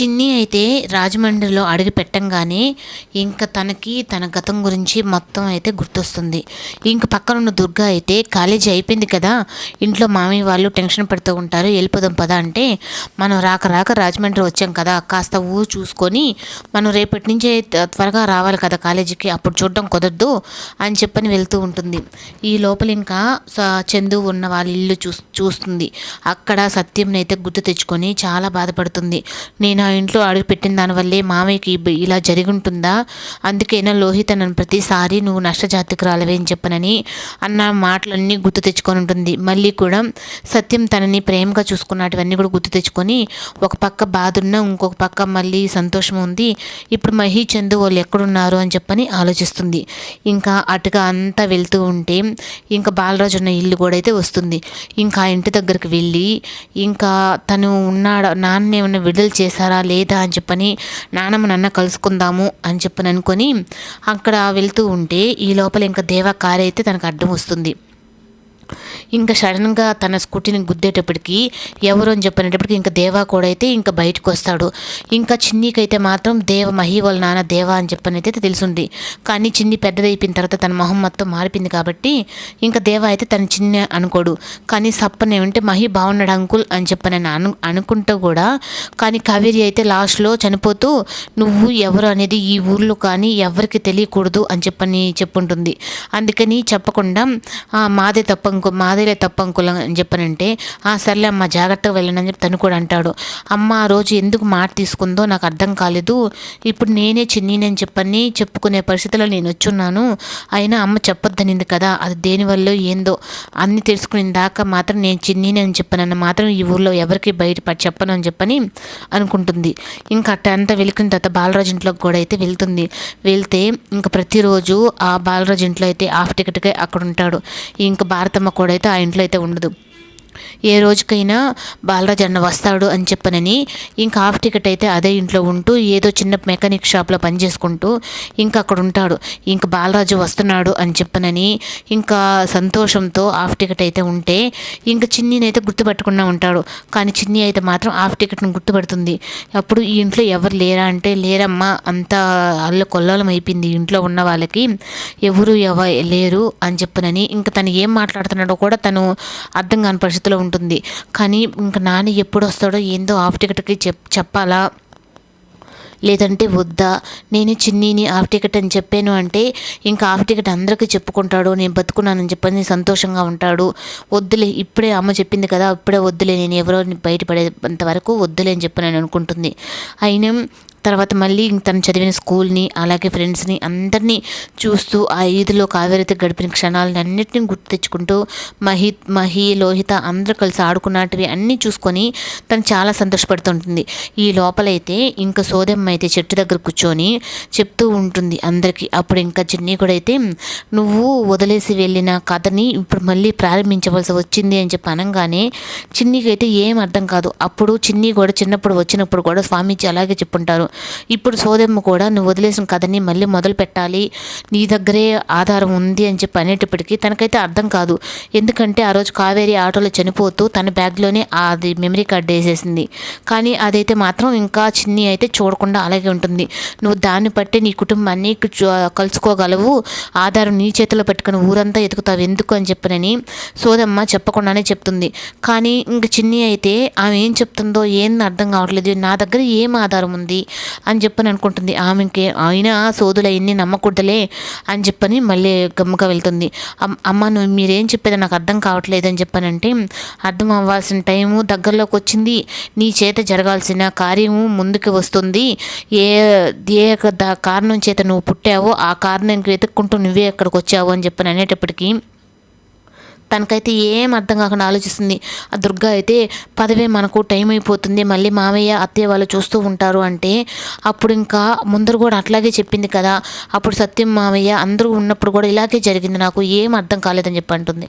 చిన్ని అయితే రాజమండ్రిలో అడుగు పెట్టంగానే ఇంకా తనకి తన గతం గురించి మొత్తం అయితే గుర్తొస్తుంది. ఇంక పక్కన ఉన్న దుర్గా అయితే కాలేజీ అయిపోయింది కదా ఇంట్లో మామయ్య వాళ్ళు టెన్షన్ పడుతూ ఉంటారు వెళ్ళిపోదాం పదా అంటే మనం రాక రాక రాజమండ్రి వచ్చాం కదా కాస్త ఊరు చూసుకొని మనం రేపటి నుంచే త్వరగా రావాలి కదా కాలేజీకి అప్పుడు చూడడం కుదరదు అని చెప్పని వెళ్తూ ఉంటుంది. ఈ లోపల ఇంకా చందు ఉన్న వాళ్ళ ఇల్లు చూ చూస్తుంది. అక్కడ సత్యంనైతే గుర్తు తెచ్చుకొని చాలా బాధపడుతుంది. నేను ఇంట్లో అడుగు పెట్టిన దానివల్లే మామయ్యకి ఇలా జరిగి ఉంటుందా అందుకేనా లోహిత నన్ను ప్రతిసారి నువ్వు నష్టజాతికురాలవే అని చెప్పనని అన్న మాటలన్నీ గుర్తు తెచ్చుకొని ఉంటుంది. మళ్ళీ కూడా సత్యం తనని ప్రేమగా చూసుకున్నటువన్నీ కూడా గుర్తు తెచ్చుకొని ఒక పక్క బాధ ఉన్నా ఇంకొక పక్క మళ్ళీ సంతోషం ఉంది. ఇప్పుడు మహి చందు వాళ్ళు ఎక్కడున్నారు అని చెప్పని ఆలోచిస్తుంది. ఇంకా అటుగా అంతా వెళ్తూ ఉంటే ఇంకా బాలరాజు ఉన్న ఇల్లు కూడా అయితే వస్తుంది. ఇంకా ఆ ఇంటి దగ్గరికి వెళ్ళి ఇంకా తను ఉన్నాడు నాన్న ఏమైనా విడుదల చేశారు చేస్తారా లేదా అని చెప్పని నానమ్మ నన్న కలుసుకుందాము అని చెప్పని అనుకొని అక్కడ వెళ్తూ ఉంటే ఈ లోపల ఇంకా దేవా కార్ అయితే తనకు అడ్డం వస్తుంది. ఇంకా సడన్గా తన స్కూటీని గుద్దేటప్పటికి ఎవరు అని చెప్పినప్పటికి ఇంకా దేవా కూడా అయితే ఇంకా బయటకు వస్తాడు. ఇంకా చిన్నీకైతే మాత్రం దేవ మహి వాళ్ళ నాన్న దేవా అని చెప్పనైతే తెలుసుంది. కానీ చిన్ని పెద్దదైపోయిన తర్వాత తన మొహం మొత్తం మారిపోయింది కాబట్టి ఇంకా దేవా అయితే తన చిన్న అనుకోడు. కానీ సప్పని ఏమంటే మహి బాగున్నాడు అంకుల్ అని చెప్పని అను అనుకుంటూ కూడా కానీ కావేరి అయితే లాస్ట్లో చనిపోతూ నువ్వు ఎవరు అనేది ఈ ఊర్లో కానీ ఎవరికి తెలియకూడదు అని చెప్పని చెప్పుంటుంది. అందుకని చెప్పకుండా మాదే తప్ప ఇంకో మాదేలే తప్ప అంకులం అని చెప్పనంటే ఆ సర్లే అమ్మ జాగ్రత్తగా వెళ్ళండి అని చెప్పి తను కూడా అంటాడు. అమ్మ ఆ రోజు ఎందుకు మాట తీసుకుందో నాకు అర్థం కాలేదు. ఇప్పుడు నేనే చిన్నీనని చెప్పని చెప్పుకునే పరిస్థితిలో నేను వచ్చున్నాను. అయినా అమ్మ చెప్పొద్దనింది కదా అది దేనివల్ల ఏందో. అన్నీ తెలుసుకునే దాకా మాత్రం నేను చిన్ని అని చెప్పనన్న మాత్రం ఈ ఊర్లో ఎవరికి బయట చెప్పను అని చెప్పని అనుకుంటుంది. ఇంకా అట్ట అంతా వెలికిన తర్వాత బాలరాజు ఇంట్లోకి కూడా అయితే వెళ్తుంది. వెళ్తే ఇంకా ప్రతిరోజు ఆ బాలరాజు ఇంట్లో అయితే హాఫ్ టికెట్గా అక్కడ ఉంటాడు ఇంకా భారతమ్మ కూడా అయితే ఆ ఇంట్లో అయితే ఉండదు. ఏ రోజుకైనా బాలరాజు అన్న వస్తాడు అని చెప్పనని ఇంకా హాఫ్ టికెట్ అయితే అదే ఇంట్లో ఉంటూ ఏదో చిన్న మెకానిక్ షాప్లో పనిచేసుకుంటూ ఇంకా అక్కడ ఉంటాడు. ఇంకా బాలరాజు వస్తున్నాడు అని చెప్పనని ఇంకా సంతోషంతో హాఫ్ టికెట్ అయితే ఉంటే ఇంకా చిన్నీనైతే గుర్తుపెట్టకుండా ఉంటాడు. కానీ చిన్ని అయితే మాత్రం హాఫ్ టికెట్ను గుర్తుపెడుతుంది. అప్పుడు ఈ ఇంట్లో ఎవరు లేరా అంటే లేరమ్మా అంత అల్ల కొల్లోలం అయిపోయింది. ఇంట్లో ఉన్న వాళ్ళకి ఎవరు ఎవ లేరు అని చెప్పనని ఇంకా తను ఏం మాట్లాడుతున్నాడో కూడా తను అర్థం కాని పరిస్థితిలో ఉంటుంది. కానీ ఇంకా నాన్న ఎప్పుడు వస్తాడో ఏందో హాఫ్ టికెట్కి చెప్ చెప్పాలా? లేదంటే వద్దా? నేను చిన్నీని హాఫ్ టికెట్ అని చెప్పాను అంటే ఇంకా హాఫ్ టికెట్ అందరికీ చెప్పుకుంటాడు. నేను బతుకున్నానని చెప్పని సంతోషంగా ఉంటాడు. వద్దులే ఇప్పుడే అమ్మ చెప్పింది కదా ఇప్పుడే వద్దులే నేను ఎవరో బయటపడేంత వరకు వద్దులే అని చెప్పి నేను అనుకుంటుంది. అయినా తర్వాత మళ్ళీ తను చదివిన స్కూల్ని అలాగే ఫ్రెండ్స్ని అందరినీ చూస్తూ ఆ ఈదులో కావేరితో గడిపిన క్షణాలను అన్నింటినీ గుర్తు తెచ్చుకుంటూ మహి మహి లోహిత అందరూ కలిసి ఆడుకున్నటివి అన్నీ చూసుకొని తను చాలా సంతోషపడుతుంటుంది. ఈ లోపలైతే ఇంకా సోదమ్మ అయితే చెట్టు దగ్గర కూర్చొని చెప్తూ ఉంటుంది అందరికీ. అప్పుడు ఇంకా చిన్ని కూడా అయితే నువ్వు వదిలేసి వెళ్ళిన కథని ఇప్పుడు మళ్ళీ ప్రారంభించవలసి వచ్చింది అని చెప్పి అనగానే చిన్నికి అయితే ఏం అర్థం కాదు. అప్పుడు చిన్ని కూడా చిన్నప్పుడు వచ్చినప్పుడు కూడా స్వామీజీ అలాగే చెప్పుంటారు. ఇప్పుడు సోదమ్మ కూడా నువ్వు వదిలేసిన కథని మళ్ళీ మొదలు పెట్టాలి. నీ దగ్గరే ఆధారం ఉంది అని చెప్పి అనేటప్పటికీ తనకైతే అర్థం కాదు. ఎందుకంటే ఆ రోజు కావేరి ఆటోలో చనిపోతూ తన బ్యాగ్లోనే అది మెమరీ కార్డ్ వేసేసింది. కానీ అదైతే మాత్రం ఇంకా చిన్ని అయితే చూడకుండా అలాగే ఉంటుంది. నువ్వు దాన్ని బట్టి నీ కుటుంబాన్ని కలుసుకోగలవు. ఆధారం నీ చేతిలో పెట్టుకుని ఊరంతా ఎదుగుతావు. ఎందుకు అని చెప్పనని సోదమ్మ చెప్పకుండానే చెప్తుంది. కానీ ఇంక చిన్ని అయితే ఆమె ఏం చెప్తుందో ఏం అర్థం కావట్లేదు. నా దగ్గర ఏం ఆధారం ఉంది? అని చెప్పని అనుకుంటుంది. ఆమెకి అయినా సోదులు అవన్నీ నమ్మకూడదులే అని చెప్పని మళ్ళీ గమ్ముగా వెళ్తుంది. అమ్మ నువ్వు మీరేం చెప్పేది నాకు అర్థం కావట్లేదు అని చెప్పానంటే అర్థం అవ్వాల్సిన టైము దగ్గరలోకి వచ్చింది. నీ చేత జరగాల్సిన కార్యము ముందుకు వస్తుంది. ఏ ఏ కారణం చేత నువ్వు పుట్టావో ఆ కారణానికి వెతుక్కుంటూ నువ్వే అక్కడికి వచ్చావు అని చెప్పని అనేటప్పటికీ తనకైతే ఏం అర్థం కాకుండా ఆలోచిస్తుంది. ఆ దుర్గా అయితే పదవే మనకు టైం అయిపోతుంది. మళ్ళీ మామయ్య అత్తయ్య వాళ్ళు చూస్తూ ఉంటారు అంటే అప్పుడు ఇంకా ముందర కూడా అట్లాగే చెప్పింది కదా. అప్పుడు సత్యం మామయ్య అందరూ ఉన్నప్పుడు కూడా ఇలాగే జరిగింది. నాకు ఏం అర్థం కాలేదని చెప్పి అంటుంది.